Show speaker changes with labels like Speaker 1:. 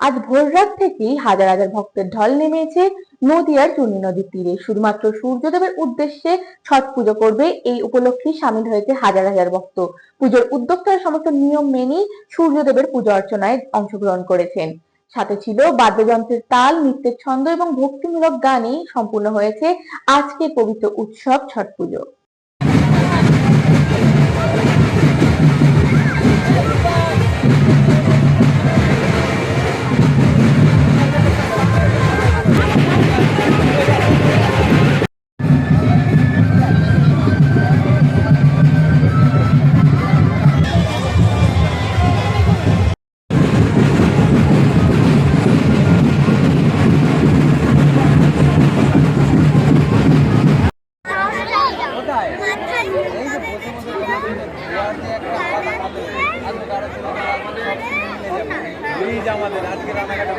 Speaker 1: আজ ভোররাত থেকেই হাজার হাজার ভক্তের ঢল নেমেছে নদিয়ার চুনি নদীর তীরে। শুধুমাত্র সূর্যদেবের উদ্দেশ্যে ছট পুজো করবে এই উপলক্ষে সামিল হয়েছে হাজার হাজার ভক্ত। পুজোর উদ্যোক্তারা সমস্ত নিয়ম মেনেই সূর্যদেবের পুজো অর্চনায় অংশগ্রহণ করেছেন। সাথে ছিল বাদ্যযন্ত্রের তাল, নৃত্যের ছন্দ এবং ভক্তিমূলক গানে সম্পূর্ণ হয়েছে আজকের পবিত্র উৎসব ছট পুজো।
Speaker 2: আমাদের আজকে রানাঘাট